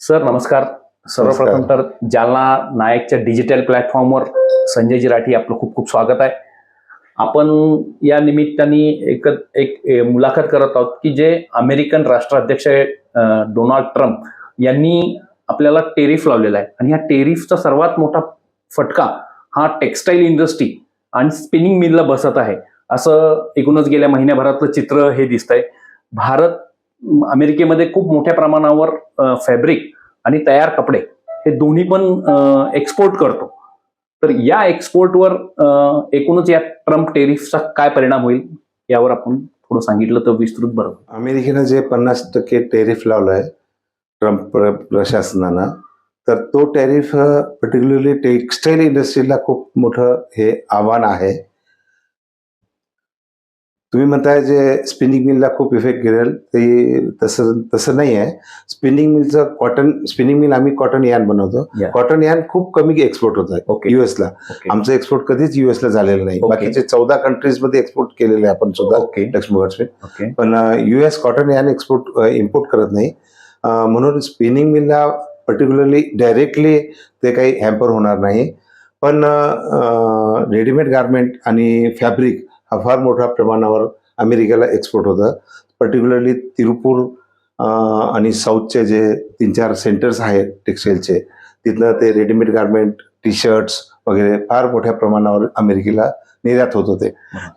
Sir नमस्कार. सर्वप्रथम तर जालना नायकच्या डिजिटल प्लॅटफॉर्मवर संजयजी राठी आपलं खूप खूप स्वागत आहे. आपण या निमित्ताने एक एक मुलाखत करत आहोत की जे अमेरिकन राष्ट्राध्यक्ष डोनाल्ड ट्रम्प यांनी आपल्याला टेरिफ लावलेला आहे. आणि ह्या टेरिफचा सर्वात मोठा फटका हा टेक्स्टाईल इंडस्ट्री आणि स्पिनिंग मिलला बसत आहे. असं एकूणच गेल्या महिन्याभरातलं चित्र हे दिसतंय. भारत अमेरिकेमध्ये खूप मोठ्या प्रमाणावर फॅब्रिक आणि तयार कपडे हे दोन्ही पण एक्सपोर्ट करतो. तर या एक्सपोर्टवर एकूणच या ट्रम्प टेरिफचा काय परिणाम होईल यावर आपण थोडं सांगितलं तर विस्तृत बरं अमेरिकेनं जे पन्नास टक्के टेरिफ लावलाय ट्रम्प प्र- प्रशासनानं तर तो टॅरिफ पर्टिक्युलरली टेक्स्टाईल इंडस्ट्रीला खूप मोठं हे आव्हान आहे. तुम्ही म्हणताय जे स्पिनिंग मिलला खूप इफेक्ट गिरेल ते तसं तसं नाही आहे स्पिनिंग मिलचं कॉटन स्पिनिंग मिल आम्ही कॉटन यान बनवतो. कॉटन यान खूप कमी एक्सपोर्ट होत आहे युएसला आमचं एक्सपोर्ट कधीच युएसला झालेलं नाही. बाकीचे चौदा कंट्रीजमध्ये एक्सपोर्ट केलेले आपण सुद्धा लक्ष्मी पण US cotton yarn export import करत नाही. म्हणून स्पिनिंग मिलला पर्टिक्युलरली डायरेक्टली ते काही हॅम्पर होणार नाही. पण रेडीमेड गारमेंट आणि फॅब्रिक हा फार मोठ्या प्रमाणावर अमेरिकेला एक्सपोर्ट होतं. पर्टिक्युलरली तिरुपूर आणि साऊथचे जे तीन चार सेंटर्स आहेत टेक्स्टाईलचे तिथनं ते रेडीमेड गारमेंट टी शर्ट्स वगैरे फार मोठ्या प्रमाणावर अमेरिकेला निर्यात होत होते.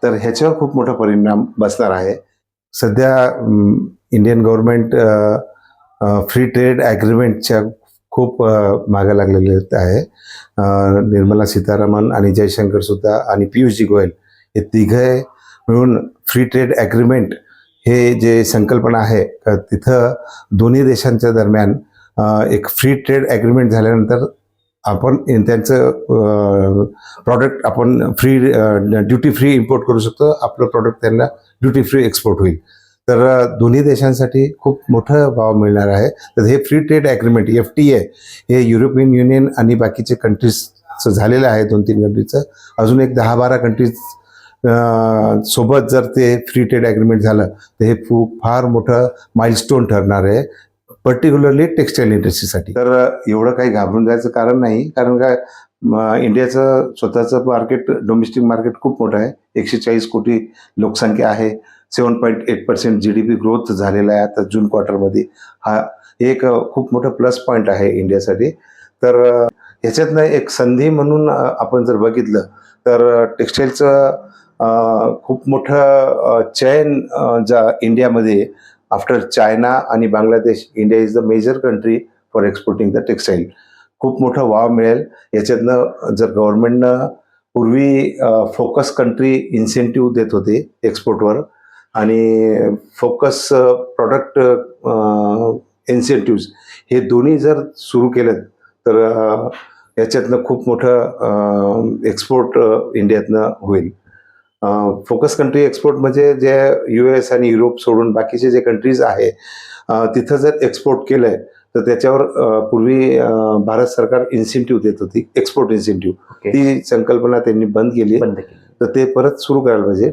तर ह्याच्यावर खूप मोठा परिणाम बसणार आहे. सध्या इंडियन गव्हर्नमेंट फ्री ट्रेड ॲग्रीमेंटच्या खूप मागे लागलेले आहे निर्मला सीतारामन आणि जयशंकर सुद्धा आणि पियुषजी गोयल हे तिघे मिळून फ्री ट्रेड ॲग्रीमेंट हे जे संकल्पना आहे तिथं दोन्ही देशांच्या दरम्यान एक फ्री ट्रेड ॲग्रीमेंट झाल्यानंतर आपण त्यांचं प्रॉडक्ट आपण फ्री ड्युटी फ्री इम्पोर्ट करू शकतो. आपलं प्रॉडक्ट त्यांना ड्युटी फ्री एक्सपोर्ट होईल. तर दोन्ही देशांसाठी खूप मोठं भाव मिळणार आहे. तर हे free trade agreement F T A हे युरोपियन युनियन आणि बाकीचे कंट्रीजचं झालेलं आहे दोन तीन कंट्रीजचं अजून एक दहा बारा कंट्रीज सोबत जर ते फ्री ट्रेड ॲग्रीमेंट झालं तर हे खूप फार मोठं माइलस्टोन ठरणार आहे पर्टिक्युलरली टेक्स्टाईल इंडस्ट्रीसाठी तर एवढं काही घाबरून जायचं कारण नाही कारण काय इंडियाचं स्वतःचं मार्केट डोमेस्टिक मार्केट खूप मोठं आहे. एकशे चाळीस कोटी लोकसंख्या आहे. Seven point eight percent G D P growth झालेला आहे आता जून क्वार्टरमध्ये हा एक खूप मोठं प्लस पॉईंट आहे इंडियासाठी तर ह्याच्यातनं एक संधी म्हणून आपण जर बघितलं तर टेक्स्टाईलचं खूप मोठं चैन ज्या इंडियामध्ये आफ्टर चायना आणि Bangladesh India is the major country for exporting the textile खूप मोठं वाव मिळेल. याच्यातनं जर गव्हर्नमेंटनं पूर्वी फोकस कंट्री इन्सेंटिव्ह देत होते एक्सपोर्टवर आणि फोकस प्रॉडक्ट इन्सेंटिव्ज हे दोन्ही जर सुरू केलेत तर याच्यातनं खूप मोठं एक्सपोर्ट इंडियातनं होईल. फोकस कंट्री एक्सपोर्ट म्हणजे जे यू एस आणि युरोप सोडून बाकीचे जे कंट्रीज आहे तिथं जर एक्सपोर्ट केलंय तर त्याच्यावर पूर्वी भारत सरकार इन्सेंटिव्ह देत होती एक्सपोर्ट इन्सेंटिव्ह ओके ती संकल्पना त्यांनी बंद केली तर ते परत सुरू करायला पाहिजे.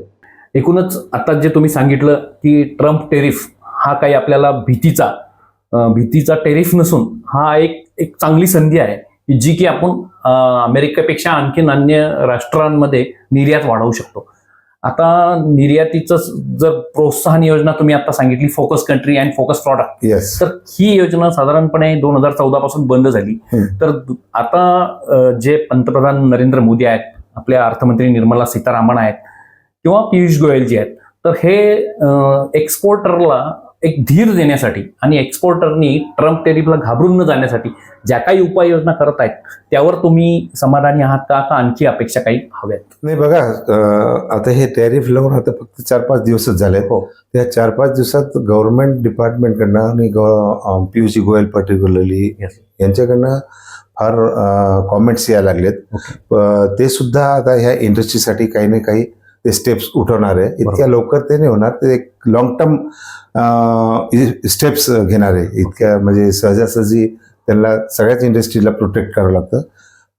एकूणच आता जे तुम्ही सांगितलं की ट्रम्प टेरिफ हा काही आपल्याला भीतीचा भीतीचा टेरिफ नसून हा एक एक चांगली संधी आहे की जी की आपण अमेरिकेपेक्षा आणखीन अन्य राष्ट्रांमध्ये निर्यात वाढवू शकतो. आता निर्यातीचं जर प्रोत्साहन योजना तुम्ही आता सांगितली focus country and focus product yes तर ही योजना साधारणपणे दोन हजार चौदा पासून बंद झाली. हम्म. तर आता जे पंतप्रधान नरेंद्र मोदी आहेत आपल्या अर्थमंत्री निर्मला सीतारामन आहेत किंवा पियुष गोयल जे आहेत तर हे एक्सपोर्टरला एक धीर देण्यासाठी आणि एक्सपोर्टरनी ट्रम्प टेरिफला घाबरून न जाण्यासाठी ज्या काही उपाययोजना करत आहेत त्यावर तुम्ही समाधानी आहात का? का आणखी अपेक्षा काही हव्यात? नाही बघा आता हे टॅरिफ लावून आता फक्त चार पाच दिवसच झाले हो. त्या चार पाच दिवसात गव्हर्नमेंट डिपार्टमेंटकडनं आणि पियुष गोयल पर्टिक्युलरली. यांच्याकडनं फार कॉमेंट्स यायला लागलेत. ते सुद्धा आता ह्या इंडस्ट्रीसाठी काही ना काही ते स्टेप्स उठवणार. आहे इतक्या लवकर ते नाही होणार. ते एक लॉंग टर्म स्टेप्स घेणार. आहे इतक्या म्हणजे सहजासहजी त्यांना सगळ्याच इंडस्ट्रीला प्रोटेक्ट करावं लागतं.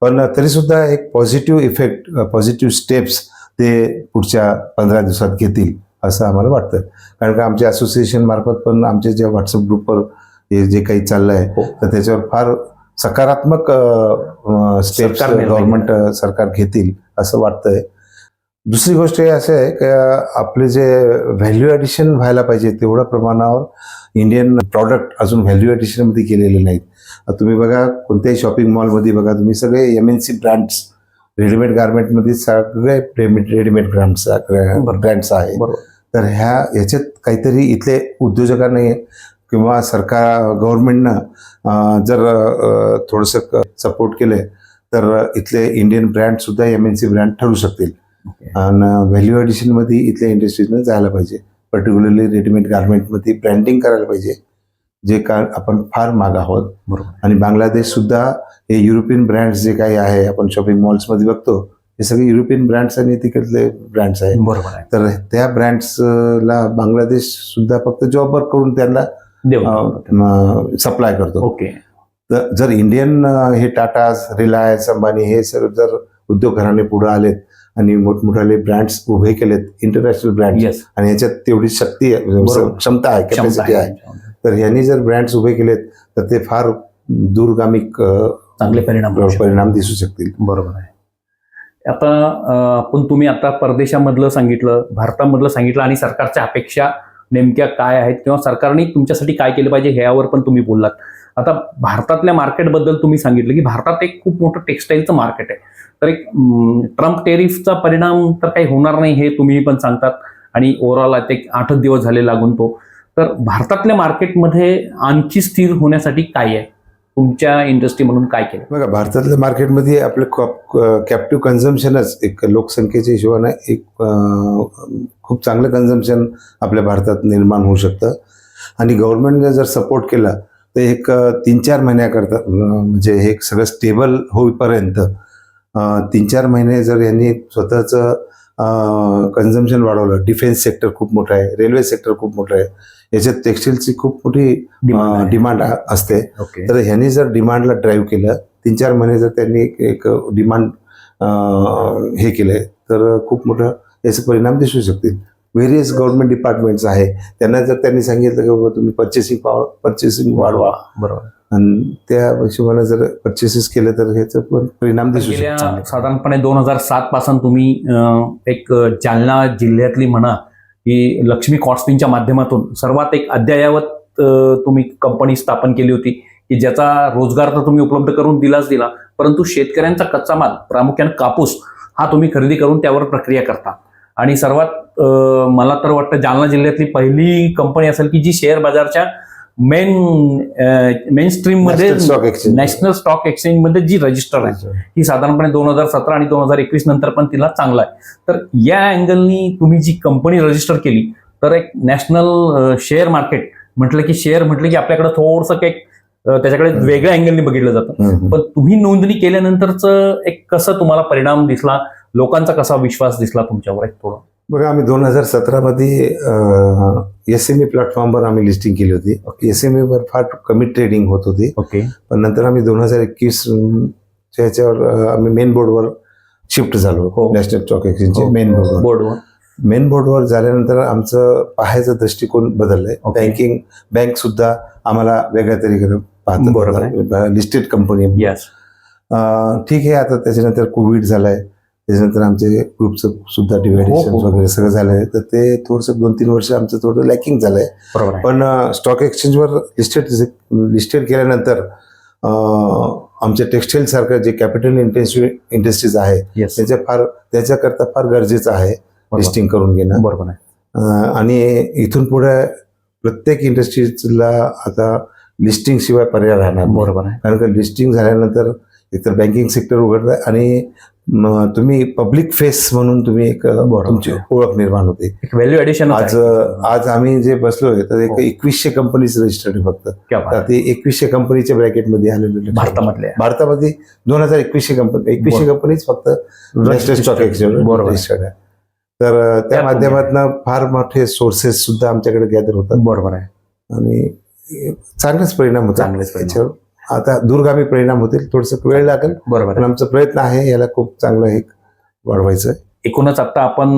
पण तरी सुद्धा एक पॉझिटिव्ह इफेक्ट पॉझिटिव्ह स्टेप्स ते पुढच्या पंधरा दिवसात घेतील असं आम्हाला वाटतं. कारण का आमच्या असोसिएशन मार्फत पण आमच्या ज्या व्हॉट्सअप ग्रुपवर हे जे काही चाललं आहे हो. तर त्याच्यावर फार सकारात्मक स्टेप्स गव्हर्नमेंट सरकार घेतील असं वाटतंय. दुसरी गोष्ट हे असं आहे की आपले जे व्हॅल्यू ॲडिशन व्हायला पाहिजे तेवढ्या प्रमाणावर इंडियन प्रॉडक्ट अजून व्हॅल्यू ॲडिशनमध्ये केलेले नाहीत. तुम्ही बघा कोणत्याही शॉपिंग मॉलमध्ये बघा तुम्ही सगळे M N C brands readymade गार्मेंटमध्ये सगळे रेडीमेड ब्रँड्स ब्रँड्स आहे. तर ह्या याच्यात काहीतरी इथले उद्योजकांनी किंवा सरकार गव्हर्नमेंटनं जर थोडंसं सपोर्ट केलं तर इथले इंडियन ब्रँडसुद्धा एम एन सी ब्रँड ठरू शकतील. आणि व्हॅल्यू ॲडिशनमध्ये इथल्या इंडस्ट्रीजनं जायला पाहिजे. पर्टिक्युलरली रेडीमेड गार्मेंटमध्ये ब्रँडिंग करायला पाहिजे जे का आपण फार माग आहोत. बरोबर. आणि बांगलादेश सुद्धा हे युरोपियन ब्रँड्स जे काही आहे आपण शॉपिंग मॉल्समध्ये बघतो हे सगळे युरोपियन ब्रँड्स आणि तिकडले ब्रँड्स आहेत. बरोबर आहे. तर त्या ब्रँड्सला बांगलादेश सुद्धा फक्त जॉब वर्क करून त्यांना सप्लाय करतो. ओके तर जर इंडियन हे टाटा रिलायन्स अंबानी हे सर्व जर उद्योग घराणे पुढे आलेत आणि मोठमोठाले ब्रँड्स उभे केलेत इंटरनॅशनल ब्रँड आणि याच्यात तेवढी शक्ती बरोबर. क्षमता आहे कॅपॅसिटी आहे. तर यांनी जर ब्रँड्स उभे केलेत तर ते फार दूरगामी चांगले परिणाम. परिणाम दिसू शकतील. बरोबर आहे. आता अं, आपण तुम्ही आता परदेशामधलं सांगितलं भारतामधलं सांगितलं आणि सरकारच्या अपेक्षा नेमक्या काय आहेत किंवा सरकारने तुमच्यासाठी काय केलं पाहिजे ह्यावर पण तुम्ही बोललात. आता भारतातल्या मार्केटबद्दल तुम्ही सांगितलं की भारतात एक खूप मोठं टेक्स्टाईलचं मार्केट आहे. तर एक ट्रम्प टेरिफचा परिणाम तर काही होणार नाही हे तुम्ही पण सांगतात. आणि ओव्हरऑल आता एक आठच दिवस झाले लागून तो. तर भारतातल्या मार्केटमध्ये आणखी स्थिर होण्यासाठी काय आहे? तुमच्या इंडस्ट्री म्हणून काय केलं बघा भारतातल्या मार्केटमध्ये आपलं कॅप्टिव्ह कन्झम्पशनच एक लोकसंख्येच्या हिशोबाने एक खूप चांगलं कन्झम्पशन आपल्या भारतात निर्माण होऊ शकतं. आणि गव्हर्नमेंटने जर सपोर्ट केला तर एक तीन चार महिन्याकरता म्हणजे हे सगळं स्टेबल होईपर्यंत तीन चार महिने जर यांनी स्वतःचं कन्झम्पशन वाढवलं डिफेन्स सेक्टर खूप मोठं आहे रेल्वे सेक्टर खूप मोठं आहे याच्यात टेक्स्टाईलची खूप मोठी डिमांड असते. तर ह्यांनी जर डिमांडला ड्राईव्ह केलं तीन चार महिने जर त्यांनी एक- एक डिमांड हे केलं तर खूप मोठं याचे परिणाम दिसू शकतील. व्हेरियस गव्हर्नमेंट डिपार्टमेंट्स आहे. त्यांना जर त्यांनी सांगितलं की बाबा तुम्ही पर्चेसिंग पॉवर पर्चेसिंग वाढवा. बरोबर. आणि त्या हिशोबाने जर पर्चेसेस केले तर ह्याचा पण परिणाम दिसू शकतो. साधारणपणे दोन हजार सात पासून तुम्ही एक जालना जिल्ह्यातली म्हणा की लक्ष्मी कॉटस्पिनच्या माध्यमातून सर्वात एक अद्ययावत तुम्ही कंपनी स्थापन केली होती की ज्याचा रोजगार तर तुम्ही उपलब्ध करून दिलाच दिला परंतु शेतकऱ्यांचा कच्चा माल प्रामुख्याने कापूस हा तुम्ही खरेदी करून त्यावर प्रक्रिया करता. आणि सर्वात मला तर वाटतं जालना जिल्ह्यातली पहिली कंपनी असेल की जी शेअर बाजारच्या मेन मेन स्ट्रीममध्ये स्टॉक एक्सचेंज नॅशनल स्टॉक एक्सचेंजमध्ये जी रजिस्टर आहे ही साधारणपणे दोन हजार सतरा आणि दोन हजार एकवीस नंतर पण तिला चांगला आहे तर या अँगलनी तुम्ही जी कंपनी रजिस्टर केली तर एक नॅशनल शेअर मार्केट म्हटलं की शेअर म्हटलं की आपल्याकडे थोडंसं एक त्याच्याकडे. वेगळ्या अँगलनी बघितलं जातं. पण तुम्ही नोंदणी केल्यानंतरच एक कसं तुम्हाला परिणाम दिसला लोकांचा कसा विश्वास दिसला तुमच्यावर एक थोडं बघा आम्ही दोन हजार सतरामध्ये एस एम ई प्लॅटफॉर्मवर आम्ही लिस्टिंग केली होती. एस एम वर फार कमी ट्रेडिंग होत होती. ओके पण नंतर आम्ही दोन हजार एकवीस ह्याच्यावर आम्ही मेन बोर्डवर शिफ्ट झालो. हो. नॅशनल स्टॉक एक्सचेंजचे. मेन बोर्डवर बोर्डवर मेन बोर्डवर झाल्यानंतर आमचं पाहायचा दृष्टिकोन बदललाय. बँकिंग बँक सुद्धा आम्हाला वेगळ्या बरोबर. पाहतात लिस्टेड कंपनी ठीक आहे आता त्याच्यानंतर कोविड झालाय. त्याच्यानंतर आमचे ग्रुपचं सुद्धा डिवायडेशन हो, हो. वगैरे सगळं झालंय तर ते थोडंसं दोन तीन वर्ष आमचं थोडं लॅकिंग झालंय. बरोबर आहे. पण स्टॉक एक्सचेंजवर लिस्टेड लिस्टेड केल्यानंतर आमच्या टेक्स्टाईल सारखं जे कॅपिटल इंटेन्सिव्ह इंडस्ट्रीज आहे त्याच्या फार त्याच्याकरता फार गरजेचं आहे लिस्टिंग करून घेणं. बरोबर आहे. आणि इथून पुढे प्रत्येक इंडस्ट्रीजला आता लिस्टिंग शिवाय पर्याय राहणार. बरोबर आहे. कारण का लिस्टिंग झाल्यानंतर एकतर बँकिंग सेक्टर उघडतं आणि तुम्ही पब्लिक फेस म्हणून तुम्ही एक. तुमची ओळख निर्माण होते. व्हॅल्यू ऍडिशन आज आज आम्ही जे बसलोय तर एक हो. एकवीसशे कंपनीज रजिस्टर्ड फक्त. ते एकवीसशे कंपनीच्या ब्रॅकेटमध्ये आलेले भारतामधले. भारतामध्ये दोन हजार एकवीसशे कंपनी एकवीसशे कंपनीज फक्त नॅशनल स्टॉक एक्सचेंज. रजिस्टर्ड आहे. तर त्या माध्यमातून फार मोठे सोर्सेस सुद्धा आमच्याकडे गॅदर होतात. बरोबर आहे. आणि चांगलाच परिणाम होतात चांगलेच परिणाम. आता दूरगामी परिणाम होतील थोडस वेळ लागेल. बरोबर. पण आमचा प्रयत्न आहे याला खूप चांगलं एक वाढवायचं. एकूणच आता आपण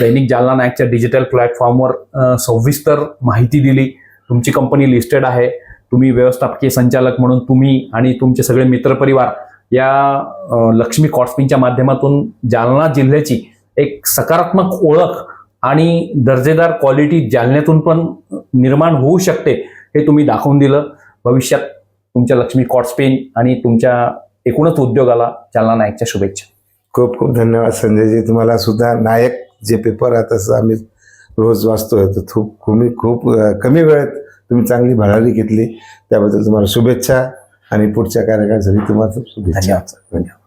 दैनिक जालना नायकच्या डिजिटल प्लॅटफॉर्मवर सविस्तर माहिती दिली. तुमची कंपनी लिस्टेड आहे. तुम्ही व्यवस्थापकीय संचालक म्हणून तुम्ही आणि तुमचे सगळे मित्रपरिवार या लक्ष्मी कॉटस्पिनच्या माध्यमातून जालना जिल्ह्याची एक सकारात्मक ओळख आणि दर्जेदार क्वालिटी जालन्यातून पण निर्माण होऊ शकते हे तुम्ही दाखवून दिलं. भविष्यात तुमच्या लक्ष्मी कॉटस्पेन आणि तुमच्या एकूणच उद्योगाला जालना नाईकच्या शुभेच्छा. खूप खूप धन्यवाद संजयजी. तुम्हाला सुद्धा नायक जे पेपर आहे तसं आम्ही रोज वाचतोय. तर खूप तुम्ही खूप कमी वेळेत तुम्ही चांगली भरारी घेतली. त्याबद्दल तुम्हाला शुभेच्छा आणि पुढच्या कार्यकाळासाठी तुम्हाला शुभेच्छा. धन्यवाद. धन्यवाद.